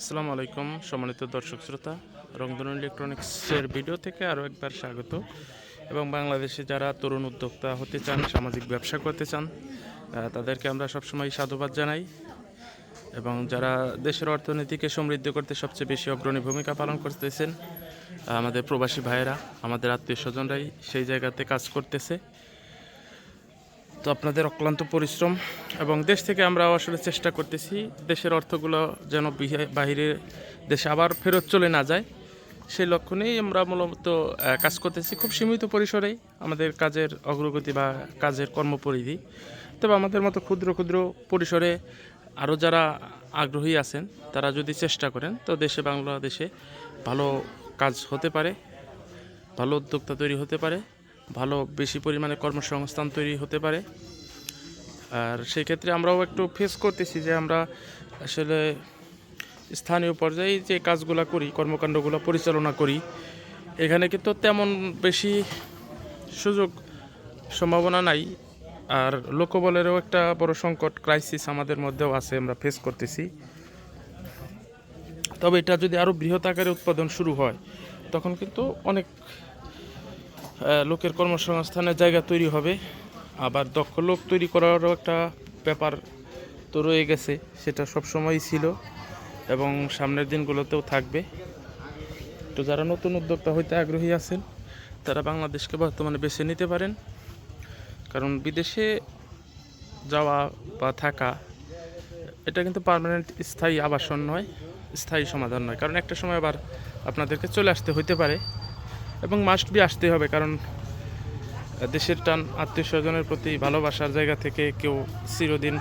আসসালামু আলাইকুম, সম্মানিত দর্শক শ্রোতা, রংধনু ইলেকট্রনিক্সের ভিডিও থেকে আরও একবার স্বাগত। এবং বাংলাদেশে যারা তরুণ উদ্যোক্তা হতে চান, সামাজিক ব্যবসা করতে চান তাদেরকে আমরা সবসময় সাধুবাদ জানাই। এবং যারা দেশের অর্থনীতিকে সমৃদ্ধ করতে সবচেয়ে বেশি অগ্রণী ভূমিকা পালন করতেছেন আমাদের প্রবাসী ভাইয়েরা, আমাদের আত্মীয় স্বজনরাই সেই জায়গাতে কাজ করতেছে। তো আপনাদের অক্লান্ত পরিশ্রম এবং দেশ থেকে আমরা আসলে চেষ্টা করতেছি, দেশের অর্থগুলো যেন বিহে- বাহিরে দেশে আবার ফেরত চলে না যায়। সেই লক্ষ্য নিয়েই আমরা মূলত কাজ করতেছি খুব সীমিত পরিসরেই আমাদের কাজের অগ্রগতি বা কাজের কর্মপরিধি। তবে আমাদের মতো ক্ষুদ্র ক্ষুদ্র পরিসরে আরও যারা আগ্রহী আছেন, তারা যদি চেষ্টা করেন, তো দেশে বাংলাদেশে ভালো কাজ হতে পারে, ভালো উদ্যোক্তা তৈরি হতে পারে। ভালো বেশি পরিমাণে কর্মসংস্থান তৈরি হতে পারে। আর সেই ক্ষেত্রে আমরাও একটু ফেস করতেছি যে আমরা আসলে স্থানীয় পর্যায়ে যে কাজগুলো করি, কর্মকাণ্ডগুলো পরিচালনা করি, এখানে কিন্তু তেমন বেশি সুযোগ সম্ভাবনা নাই। আর লোকবলেরও একটা বড় সংকট ক্রাইসিস আমাদের মধ্যেও আছে, আমরা ফেস করতেছি। তবে এটা যদি আরও বৃহৎ আকারে উৎপাদন শুরু হয়, তখন কিন্তু অনেক লোকের কর্মসংস্থানের জায়গা তৈরি হবে। আবার দক্ষ লোক তৈরি করারও একটা ব্যাপার তো রয়ে গেছে, সেটা সবসময়ই ছিল এবং সামনের দিনগুলোতেও থাকবে। তো যারা নতুন উদ্যোক্তা হইতে আগ্রহী আছেন, তারা বাংলাদেশকে বর্তমানে বেছে নিতে পারেন। কারণ বিদেশে যাওয়া বা থাকা, এটা কিন্তু পার্মানেন্ট স্থায়ী আবাসন নয়, স্থায়ী সমাধান নয়। কারণ একটা সময় আবার আপনাদেরকে চলে আসতে হইতে পারে। এবং মাস্ট বি আসতে হবে, কারণ দেশের টান আত্মীয় স্বজনের প্রতি ভালোবাসার জায়গা থেকে কেউ চিরদিন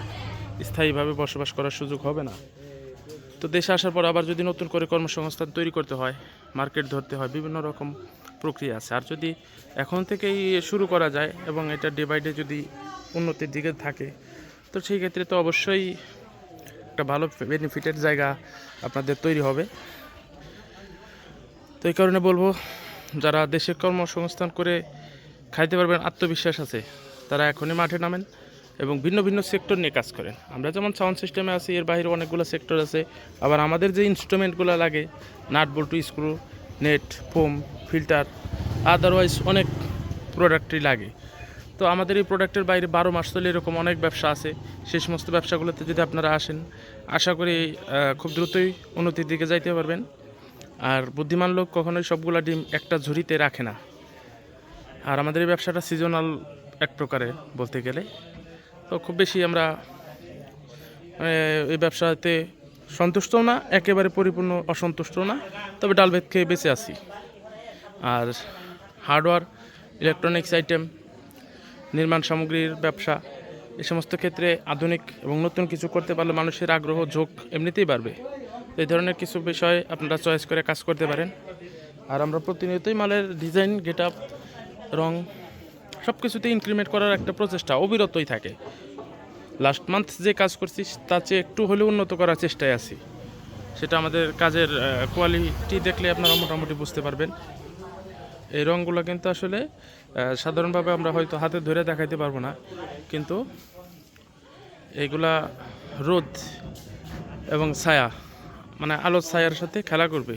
স্থায়ীভাবে বসবাস করার সুযোগ হবে না। তো দেশে আসার পর আবার যদি নতুন করে কর্মসংস্থান তৈরি করতে হয় মার্কেট ধরতে হয়, বিভিন্ন রকম প্রক্রিয়া আছে। আর যদি এখন থেকেই শুরু করা যায় এবং এটা ডে বাই ডে যদি উন্নতির দিকে থাকে, তো সেই ক্ষেত্রে তো অবশ্যই একটা ভালো বেনিফিটের জায়গা আপনাদের তৈরি হবে। তো এই কারণে বলব যারা দেশে কর্মসংস্থান করে খাইতে পারবেন আত্মবিশ্বাস আছে, তারা এখনই মাঠে নামেন এবং ভিন্ন ভিন্ন সেক্টর নিয়ে কাজ করেন। আমরা যেমন সাউন্ড সিস্টেমে আছি, এর বাইরে অনেকগুলো সেক্টর আছে। আবার আমাদের যে ইনস্ট্রুমেন্টগুলো লাগে নাট বল্টু screw net foam filter otherwise অনেক প্রোডাক্টই লাগে। তো আমাদের এই প্রোডাক্টের বাইরে বারো মাস চলে এরকম অনেক ব্যবসা আছে। সেই সমস্ত ব্যবসাগুলোতে যদি আপনারা আসেন, আশা করি খুব দ্রুতই উন্নতির দিকে যাইতে পারবেন। আর বুদ্ধিমান লোক কখনোই সবগুলা ডিম একটা ঝুড়িতে রাখে না। আর আমাদের এই ব্যবসাটা সিজনাল এক প্রকারের বলতে গেলে। তো খুব বেশি আমরা এই ব্যবসাতে সন্তুষ্টও না, একেবারে পরিপূর্ণ অসন্তুষ্টও না। তবে ডাল ভাত খেয়ে বেঁচে আছি। আর হার্ডওয়্যার ইলেকট্রনিক্স আইটেম নির্মাণ সামগ্রীর ব্যবসা এই সমস্ত ক্ষেত্রে আধুনিক এবং নতুন কিছু করতে পারলে মানুষের আগ্রহ, ঝোঁক এমনিতেই বাড়বে। এই ধরনের কিছু বিষয় আপনারা চয়েস করে কাজ করতে পারেন। আর আমরা প্রতিনিয়তই মালের ডিজাইন গেট আপ রং সব কিছুতে ইনক্রিমেন্ট করার একটা প্রচেষ্টা অবিরতই থাকে। লাস্ট মান্থ যে কাজ করছি, তার চেয়ে একটু হলেও উন্নত করার চেষ্টায় আছি। সেটা আমাদের কাজের কোয়ালিটি দেখলে আপনারা মোটামুটি বুঝতে পারবেন। এই রঙগুলো কিন্তু আসলে সাধারণভাবে আমরা হয়তো হাতে ধরে দেখাইতে পারব না। কিন্তু এইগুলা রোদ এবং ছায়া মানে আলোর ছায়ার সাথে খেলা করবে।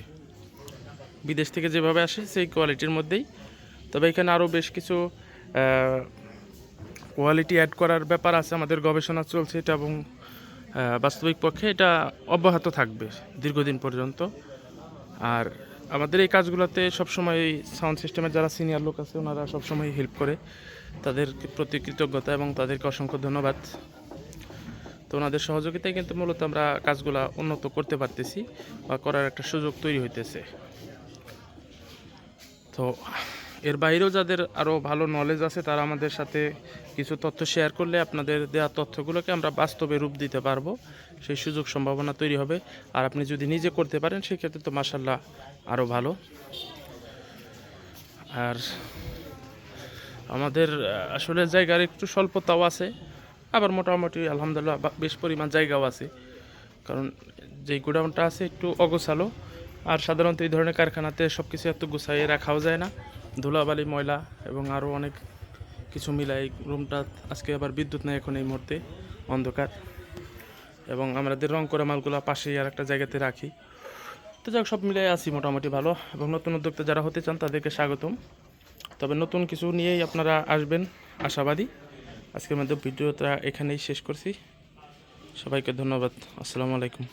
বিদেশ থেকে যেভাবে আসে, সেই কোয়ালিটির মধ্যেই। তবে এখানে আরও বেশ কিছু কোয়ালিটি অ্যাড করার ব্যাপার আছে আমাদের গবেষণা চলছে এটা এবং বাস্তবিক পক্ষে এটা অব্যাহত থাকবে দীর্ঘদিন পর্যন্ত। আর আমাদের এই কাজগুলোতে সবসময় সাউন্ড সিস্টেমের যারা সিনিয়র লোক আছে, ওনারা সবসময় হেল্প করে। তাদের প্রতি কৃতজ্ঞতা এবং তাদেরকে অসংখ্য ধন্যবাদ। তো ওনাদের সহযোগিতায় কিন্তু মূলত আমরা কাজগুলা উন্নত করতে পারতেছি বা করার একটা সুযোগ তৈরি হইতেছে। তো এর বাইরেও যাদের আরও ভালো নলেজ আছে, তারা আমাদের সাথে কিছু তথ্য শেয়ার করলে আপনাদের দেওয়া তথ্যগুলোকে আমরা বাস্তবে রূপ দিতে পারব। সেই সুযোগ সম্ভাবনা তৈরি হবে। আর আপনি যদি নিজে করতে পারেন, সেক্ষেত্রে তো মাসাল্লাহ আরও ভালো। আর আমাদের আসলে জায়গার একটু স্বল্পতাও আছে। আবার মোটামুটি আলহামদুলিল্লাহ বেশ পরিমাণ জায়গাও আছে। কারণ যে গোডাউনটা আছে একটু অগোছালো, আর সাধারণত এই ধরনের কারখানাতে সব কিছু এত গুছাইয়ে রাখাও যায় না। ধুলাবালি, ময়লা এবং আরও অনেক কিছু মিলাই রুমটা আজকে আবার বিদ্যুৎ নেই এখন এই মুহূর্তে, অন্ধকার। এবং আমাদের রং করা মালগুলো পাশেই আর একটা জায়গাতে রাখি। তো যাক, সব মিলাই আছি মোটামুটি ভালো। এবং নতুন উদ্যোক্তা যারা হতে চান তাদেরকে স্বাগতম। তবে নতুন কিছু নিয়েই আপনারা আসবেন, আশাবাদী। আজকের মধ্যে ভিডিওটা এখানেই শেষ করছি। সবাইকে ধন্যবাদ। আসসালামু আলাইকুম।